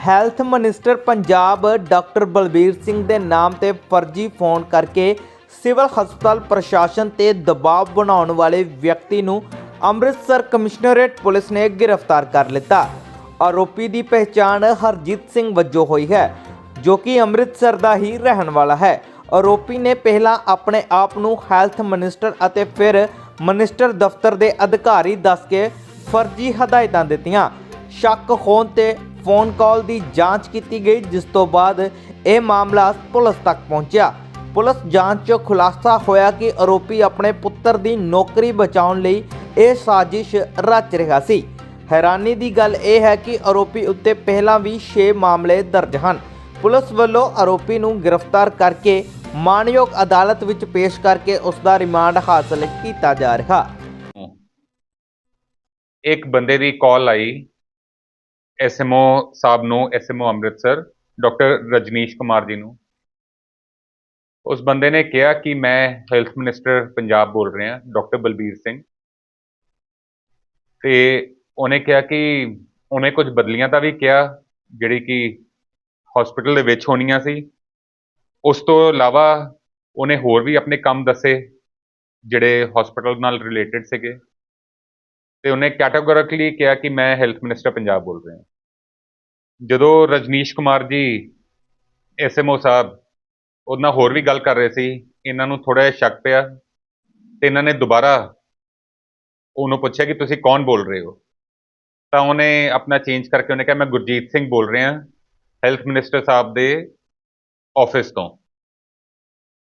Health minister Punjab doctor Balbir Singh ਦੇ ਨਾਮ ਤੇ ਫਰਜ਼ੀ ਫੋਨ ਕਰਕੇ ਸਿਵਲ ਹਸਪਤਾਲ ਪ੍ਰਸ਼ਾਸਨ ਤੇ ਦਬਾਅ ਬਣਾਉਣ ਵਾਲੇ ਵਿਅਕਤੀ ਨੂੰ ਅੰਮ੍ਰਿਤਸਰ ਕਮਿਸ਼ਨਰੇਟ ਪੁਲਿਸ ਨੇ ਗ੍ਰਿਫਤਾਰ ਕਰ ਲਿੱਤਾ। ਆਰੋਪੀ ਦੀ ਪਹਿਚਾਣ ਹਰਜੀਤ ਸਿੰਘ ਵਜੋਂ ਹੋਈ ਹੈ, ਜੋ ਕਿ ਅੰਮ੍ਰਿਤਸਰ ਦਾ ਹੀ ਰਹਿਣ ਵਾਲਾ ਹੈ। ਆਰੋਪੀ ਨੇ ਪਹਿਲਾਂ ਆਪਣੇ ਆਪ ਨੂੰ ਹੈਲਥ ਮਿਨਿਸਟਰ ਅਤੇ ਫਿਰ ਮਿਨਿਸਟਰ ਦਫ਼ਤਰ ਦੇ ਅਧਿਕਾਰੀ ਦੱਸ ਕੇ ਫਰਜ਼ੀ ਹਦਾਇਤਾਂ ਦਿੱਤੀਆਂ। ਸ਼ੱਕ ਹੋਣ ਤੇ ਫੋਨ ਕਾਲ ਦੀ ਜਾਂਚ ਕੀਤੀ ਗਈ, ਜਿਸ ਤੋਂ ਬਾਅਦ ਇਹ ਮਾਮਲਾ ਪੁਲਿਸ ਤੱਕ ਪਹੁੰਚਿਆ। ਪੁਲਿਸ ਜਾਂਚ 'ਚ ਖੁਲਾਸਾ ਹੋਇਆ ਕਿ ਆਰੋਪੀ ਆਪਣੇ ਪੁੱਤਰ ਦੀ ਨੌਕਰੀ ਬਚਾਉਣ ਲਈ ਇਹ ਸਾਜ਼ਿਸ਼ ਰਚ ਰਿਹਾ ਸੀ। ਹੈਰਾਨੀ ਦੀ ਗੱਲ ਇਹ ਹੈ ਕਿ ਆਰੋਪੀ ਉੱਤੇ ਪਹਿਲਾਂ ਵੀ 6 ਮਾਮਲੇ ਦਰਜ ਹਨ। ਪੁਲਿਸ ਵੱਲੋਂ ਆਰੋਪੀ ਨੂੰ ਗ੍ਰਿਫਤਾਰ ਕਰਕੇ ਮਾਨਯੋਗ ਅਦਾਲਤ ਵਿੱਚ ਪੇਸ਼ ਕਰਕੇ ਉਸ ਦਾ ਰਿਮਾਂਡ ਹਾਸਲ ਕੀਤਾ ਜਾ ਰਿਹਾ। ਇੱਕ ਬੰਦੇ ਦੀ ਕਾਲ ਆਈ। ਐਸਐਮਓ ਸਾਹਿਬ ਨੂੰ ਐਸਐਮਓ ਅੰਮ੍ਰਿਤਸਰ, ਡਾਕਟਰ ਰਜਨੀਸ਼ ਕੁਮਾਰ ਜੀ ਨੂੰ। ਉਸ ਬੰਦੇ ਨੇ ਕਿਹਾ ਕਿ ਮੈਂ ਹੈਲਥ ਮਿਨਿਸਟਰ ਪੰਜਾਬ ਬੋਲ ਰਿਹਾ, ਡਾਕਟਰ ਬਲਬੀਰ ਸਿੰਘ। ਤੇ ਉਹਨੇ ਕਿਹਾ ਕਿ ਉਹਨੇ ਕੁਝ ਬਦਲੀਆਂ ਤਾਂ ਵੀ ਕਿਹਾ, ਜਿਹੜੀ ਕਿ ਹਸਪੀਟਲ ਦੇ ਵਿੱਚ ਹੋਣੀਆਂ ਸੀ। ਉਸ ਤੋਂ ਇਲਾਵਾ ਉਹਨੇ ਹੋਰ ਵੀ ਆਪਣੇ ਕੰਮ ਦੱਸੇ, ਜਿਹੜੇ ਹਸਪੀਟਲ ਨਾਲ ਰਿਲੇਟਡ ਸੀਗੇ। ਤੇ ਉਹਨੇ ਕੈਟਾਗੋਰਿਕਲੀ ਕਿਹਾ ਕਿ ਮੈਂ ਹੈਲਥ ਮਿਨਿਸਟਰ ਪੰਜਾਬ ਬੋਲ ਰਿਹਾ ਜਦੋਂ ਰਜਨੀਸ਼ ਕੁਮਾਰ ਜੀ ਐਸਐਮਓ ਸਾਹਿਬ, ਉਹਨਾਂ ਹੋਰ ਵੀ ਗੱਲ ਕਰ ਰਹੇ ਸੀ, ਇਹਨਾਂ ਨੂੰ ਥੋੜਾ ਜਿਹਾ ਸ਼ੱਕ ਪਿਆ ਤੇ ਇਹਨਾਂ ਨੇ ਦੁਬਾਰਾ ਉਹਨੂੰ ਪੁੱਛਿਆ ਕਿ ਤੁਸੀਂ ਕੌਣ ਬੋਲ ਰਹੇ ਹੋ? ਤਾਂ ਉਹਨੇ ਆਪਣਾ ਚੇਂਜ ਕਰਕੇ ਉਹਨੇ ਕਿਹਾ, ਮੈਂ ਗੁਰਜੀਤ ਸਿੰਘ ਬੋਲ ਰਿਹਾ ਹੈਲਥ ਮਿਨਿਸਟਰ ਸਾਹਿਬ ਦੇ ਆਫਿਸ ਤੋਂ।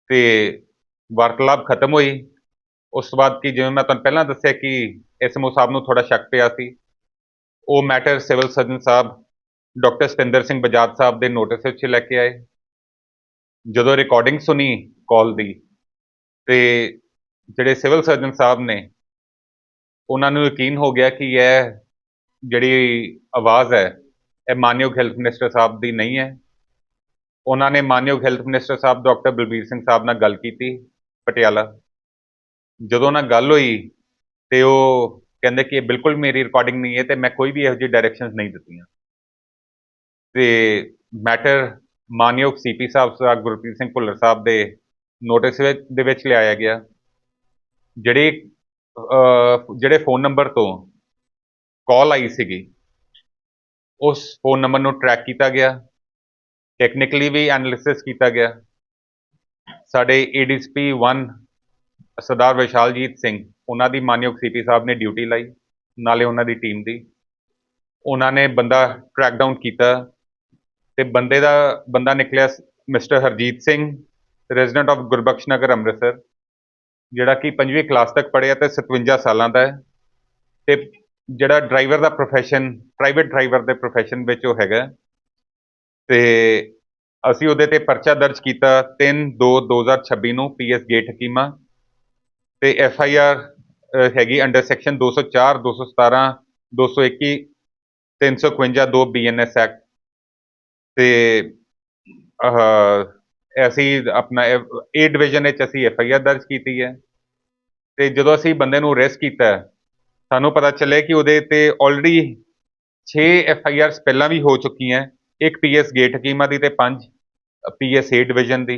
ਤੇ ਵਾਰਤਾਲਾਪ ਖਤਮ ਹੋਈ। ਉਸ ਤੋਂ ਬਾਅਦ ਕਿ ਜਿਵੇਂ ਮੈਂ ਤੁਹਾਨੂੰ ਪਹਿਲਾਂ ਦੱਸਿਆ ਕਿ ਐਸਐਮਓ ਸਾਹਿਬ ਨੂੰ ਥੋੜਾ ਸ਼ੱਕ ਪਿਆ ਸੀ। ਉਹ ਮੈਟਰ ਸਿਵਲ ਸਰਜਨ ਸਾਹਿਬ ਡਾਕਟਰ ਸਤਿੰਦਰ ਸਿੰਘ ਬਜਾਜ ਸਾਹਿਬ ਦੇ ਨੋਟਿਸ ਵਿੱਚ ਲੈ ਕੇ ਆਏ। ਜਦੋਂ ਰਿਕਾਰਡਿੰਗ ਸੁਣੀ ਕਾਲ ਦੀ, ਤੇ ਜਿਹੜੇ ਸਿਵਲ ਸਰਜਨ ਸਾਹਿਬ ਨੇ, ਉਹਨਾਂ ਨੂੰ ਯਕੀਨ ਹੋ ਗਿਆ ਕਿ ਇਹ ਜਿਹੜੀ ਆਵਾਜ਼ ਹੈ, ਇਹ ਮਾਨਯੋਗ ਹੈਲਥ ਮਿਨਿਸਟਰ ਸਾਹਿਬ ਦੀ ਨਹੀਂ ਹੈ। ਉਹਨਾਂ ਨੇ ਮਾਨਯੋਗ ਹੈਲਥ ਮਿਨਿਸਟਰ ਸਾਹਿਬ ਡਾਕਟਰ ਬਲਬੀਰ ਸਿੰਘ ਸਾਹਿਬ ਨਾਲ ਗੱਲ ਕੀਤੀ, ਪਟਿਆਲਾ। ਜਦੋਂ ਨਾਲ ਗੱਲ ਹੋਈ, ਤੇ ਉਹ ਕਹਿੰਦੇ ਕਿ ਇਹ ਬਿਲਕੁਲ ਮੇਰੀ ਰਿਕਾਰਡਿੰਗ ਨਹੀਂ ਹੈ ਤੇ ਮੈਂ ਕੋਈ ਵੀ ਇਹੋ ਜਿਹੀ ਡਾਇਰੈਕਸ਼ਨਸ ਨਹੀਂ ਦਿੱਤੀਆਂ। ਤੇ ਮੈਟਰ ਮਾਨਯੋਗ ਸੀਪੀ ਸਾਹਿਬ ਸਰ ਗੁਰਪ੍ਰੀਤ ਸਿੰਘ ਭੁੱਲਰ ਸਾਹਿਬ ਦੇ ਨੋਟਿਸ ਵਿੱਚ, ਦੇ ਵਿੱਚ ਲਿਆਇਆ ਗਿਆ। ਜਿਹੜੇ ਜਿਹੜੇ ਫੋਨ ਨੰਬਰ ਤੋਂ ਕਾਲ ਆਈ ਸੀਗੀ, ਉਸ ਫੋਨ ਨੰਬਰ ਨੂੰ ਟਰੈਕ ਕੀਤਾ ਗਿਆ। ਟੈਕਨੀਕਲੀ ਵੀ ਐਨਾਲਿਸਿਸ ਕੀਤਾ ਗਿਆ। ਸਾਡੇ ਏਡੀਸੀਪੀ 1 ਸਰਦਾਰ ਵਿਸ਼ਾਲਜੀਤ ਸਿੰਘ ਉਹਨਾਂ ਦੀ ਮਾਨਯੋਗ ਸੀਪੀ ਸਾਹਿਬ ਨੇ ਡਿਊਟੀ ਲਾਈ, ਨਾਲੇ ਉਹਨਾਂ ਦੀ ਟੀਮ ਦੀ। ਉਹਨਾਂ ਨੇ ਬੰਦਾ ਟਰੈਕ ਡਾਊਨ ਕੀਤਾ ਤੇ ਬੰਦੇ ਦਾ, ਬੰਦਾ ਨਿਕਲਿਆ mister Harjeet Singh resident of Gurbakhsh Nagar Amritsar, ਜਿਹੜਾ ਕਿ ਪੰਜਵੀਂ ਕਲਾਸ ਤੱਕ ਪੜ੍ਹਿਆ ਤੇ 57 ਸਾਲਾਂ ਦਾ ਹੈ। ਤੇ ਜਿਹੜਾ ਡਰਾਈਵਰ ਦਾ profession ਪ੍ਰਾਈਵੇਟ ਡਰਾਈਵਰ ਦੇ profession ਵਿੱਚ ਉਹ ਹੈਗਾ। ਤੇ ਅਸੀਂ ਉਹਦੇ ਤੇ ਪਰਚਾ ਦਰਜ ਕੀਤਾ 3 2 2026 ਨੂੰ ਪੀਐਸ ਗੇਟ ਹਕੀਮਾ ਤੇ ਐਫ ਆਈ ਆਰ ਹੈਗੀ ਅੰਡਰ ਸੈਕਸ਼ਨ 204 217 221 352 2 ਬੀਐਨਐਸ ਐਕਟ ਤੇ ਅਸੀਂ ਆਪਣਾ ਏ ਡਿਵੀਜ਼ਨ ਵਿੱਚ ਅਸੀਂ ਐਫ ਆਈ ਆਰ ਦਰਜ ਕੀਤੀ ਹੈ ਤੇ ਜਦੋਂ ਅਸੀਂ ਬੰਦੇ ਨੂੰ ਅਰੈਸਟ ਕੀਤਾ, ਸਾਨੂੰ ਪਤਾ ਚੱਲਿਆ ਕਿ ਉਹਦੇ ਤੇ ਆਲਰੇਡੀ 6 ਐਫ ਆਈ ਆਰਸ ਪਹਿਲਾਂ ਵੀ ਹੋ ਚੁੱਕੀਆਂ, ਇੱਕ ਪੀਐਸ ਗੇਟ ਹਕੀਮਾ ਦੀ ਤੇ 5 ਪੀਐਸ ਏ ਡਿਵੀਜ਼ਨ ਦੀ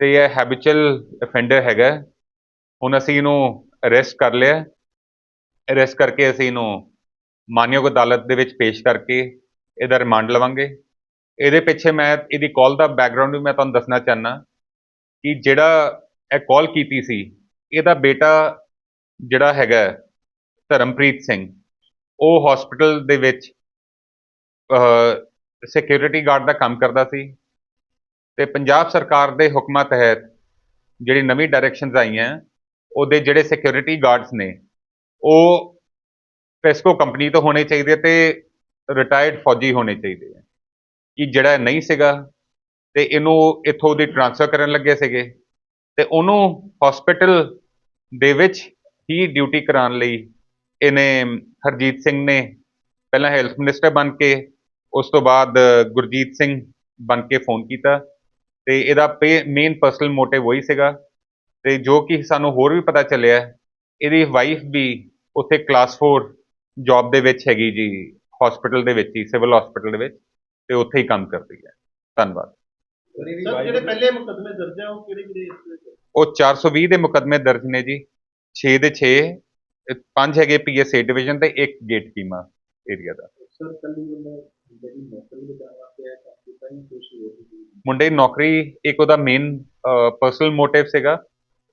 ਤੇ ਇਹ ਹੈਬਿਚੁਅਲ ਅਫੈਂਡਰ ਹੈਗਾ। ਹੁਣ ਅਸੀਂ ਇਹਨੂੰ ਅਰੈਸਟ ਕਰ ਲਿਆ। ਅਰੈਸਟ ਕਰਕੇ ਅਸੀਂ ਇਹਨੂੰ ਮਾਨਯੋਗ ਅਦਾਲਤ ਦੇ ਵਿੱਚ ਪੇਸ਼ ਕਰਕੇ ਇਹਦਾ ਰਿਮਾਂਡ ਲਵਾਂਗੇ। ਇਹਦੇ ਪਿੱਛੇ ਮੈਂ ਇਹਦੀ ਕਾਲ ਦਾ ਬੈਕਗ੍ਰਾਉਂਡ ਵੀ ਮੈਂ ਤੁਹਾਨੂੰ ਦੱਸਣਾ ਚਾਹਨਾ ਕਿ ਜਿਹੜਾ ਇਹ ਕਾਲ ਕੀਤੀ ਸੀ, ਇਹਦਾ ਬੇਟਾ ਜਿਹੜਾ ਹੈਗਾ ਧਰਮਪ੍ਰੀਤ ਸਿੰਘ, ਉਹ ਹਸਪੀਟਲ ਦੇ ਵਿੱਚ ਸਿਕਿਉਰਿਟੀ ਗਾਰਡ ਦਾ ਕੰਮ ਕਰਦਾ ਸੀ ਤੇ ਪੰਜਾਬ ਸਰਕਾਰ ਦੇ ਹੁਕਮਾਂ ਤਹਿਤ ਜਿਹੜੀ ਨਵੀਂ ਡਾਇਰੈਕਸ਼ਨਸ ਆਈਆਂ ਉਹਦੇ ਜਿਹੜੇ ਸਿਕਿਉਰਿਟੀ ਗਾਰਡਸ ਨੇ, ਉਹ ਪੈਸਕੋ ਕੰਪਨੀ ਤੋਂ ਹੋਣੇ ਚਾਹੀਦੇ ਤੇ ਰਿਟਾਇਰਡ ਫੌਜੀ ਹੋਣੇ ਚਾਹੀਦੇ ਆ। ਕਿ ਜਿਹੜਾ ਨਹੀਂ ਸੀਗਾ ਤੇ ਇਹਨੂੰ ਇੱਥੋਂ ਦੀ ਟ੍ਰਾਂਸਫਰ ਕਰਨ ਲੱਗੇ ਸੀਗੇ ਤੇ ਉਹਨੂੰ ਹਸਪੀਟਲ ਦੇ ਵਿੱਚ ਹੀ ਡਿਊਟੀ ਕਰਾਉਣ ਲਈ ਇਹਨੇ ਹਰਜੀਤ ਸਿੰਘ ਨੇ ਪਹਿਲਾਂ ਹੈਲਥ ਮਿਨਿਸਟਰ ਬਣ ਕੇ, ਉਸ ਤੋਂ ਬਾਅਦ ਗੁਰਜੀਤ ਸਿੰਘ ਬਣ ਕੇ ਫੋਨ ਕੀਤਾ ਤੇ ਇਹਦਾ ਮੇਨ ਪਰਸਨਲ ਮੋਟਿਵ ਉਹੀ ਸੀਗਾ ਤੇ ਜੋ ਕਿ ਸਾਨੂੰ ਹੋਰ ਵੀ ਪਤਾ ਚੱਲਿਆ ਇਹਦੀ ਵਾਈਫ ਵੀ ਉੱਥੇ ਕਲਾਸ 4 ਜੌਬ ਦੇ ਵਿੱਚ ਹੈਗੀ ਜੀ ਹਸਪੀਟਲ ਦੇ ਵਿੱਚ ਹੀ ਸਿਵਲ ਹਸਪੀਟਲ ਦੇ ਵਿੱਚ ਤੇ ਉੱਥੇ ਹੀ ਕੰਮ ਕਰਦੀ ਹੈ। ਧੰਨਵਾਦ। ਸਰ ਜਿਹੜੇ ਪਹਿਲੇ ਮੁਕਦਮੇ ਦਰਜ ਆ ਉਹ ਕਿਹੜੇ ਕਿਹੜੇ? ਉਹ 420 ਦੇ ਮੁਕੱਦਮੇ ਦਰਜ ਨੇ ਜੀ 6 ਦੇ 6 ਪੰਜ ਹੈਗੇ ਪੀਐਸਏ ਡਿਵੀਜ਼ਨ ਤੇ ਇੱਕ ਗੇਟ ਕੀਮਾ ਏਰੀਆ ਦਾ। ਸਰ ਕੱਲੀ ਉਹਨੇ ਜਿਹੜੀ ਨੌਕਰੀ ਦੇ ਜਾਣ ਵਾਸਤੇ ਹੈ ਕੰਮ ਕੀਤਾ ਨਹੀਂ ਕੁਝ ਹੋਰ ਵੀ ਮੁੰਡੇ ਦੀ ਨੌਕਰੀ ਇੱਕ ਉਹਦਾ ਮੇਨ ਪਰਸਨਲ ਮੋਟਿਵ ਸੀਗਾ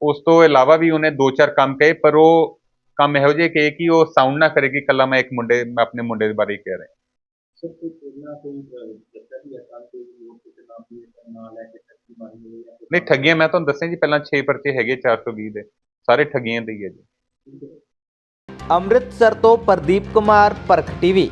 ਉਸ ਤੋਂ ਇਲਾਵਾ ਵੀ ਉਹਨੇ ਦੋ ਚਾਰ ਕੰਮ ਕਹੇ ਪਰ ਉਹ ਕੰਮ ਇਹੋ ਜਿਹੇ ਕਹੇ ਕਿ ਉਹ ਸਾਊਂਡ ਨਾ ਕਰੇ ਕਿ ਕੱਲਾ ਮੈਂ ਇੱਕ ਮੁੰਡੇ ਮੈਂ ਆਪਣੇ ਮੁੰਡੇ ਦੇ ਬਾਰੇ ਕਹਿ ਰਿਹਾ। ਸਰ ਕੋਈ ਪਹਿਲਾਂ ਕੋਈ ਬੱਚਾ ਵੀ ਆਸਾਨ ਕੋਈ ਹੋਰ ਕਿਸੇ ਨਾਮ ਦੀ ਨਾ ਲੈ ਕੇ ਟੱਕੀ ਮਾਰੀ ਹੋਵੇ ਜਾਂ ਕੋਈ ਨਹੀਂ ਠੱਗੀਆਂ ਮੈਂ ਤੁਹਾਨੂੰ ਦੱਸਿਆ ਜੀ ਪਹਿਲਾਂ 6 ਪਰਚੇ ਹੈਗੇ 420 ਦੇ। ਸਾਰੇ ਠੱਗੀਆਂ ਦੇ ਹੀ ਹੈ ਜੀ। ਅੰਮ੍ਰਿਤਸਰ ਤੋਂ ਪ੍ਰਦੀਪ ਕੁਮਾਰ ਪਰਖ ਟੀਵੀ।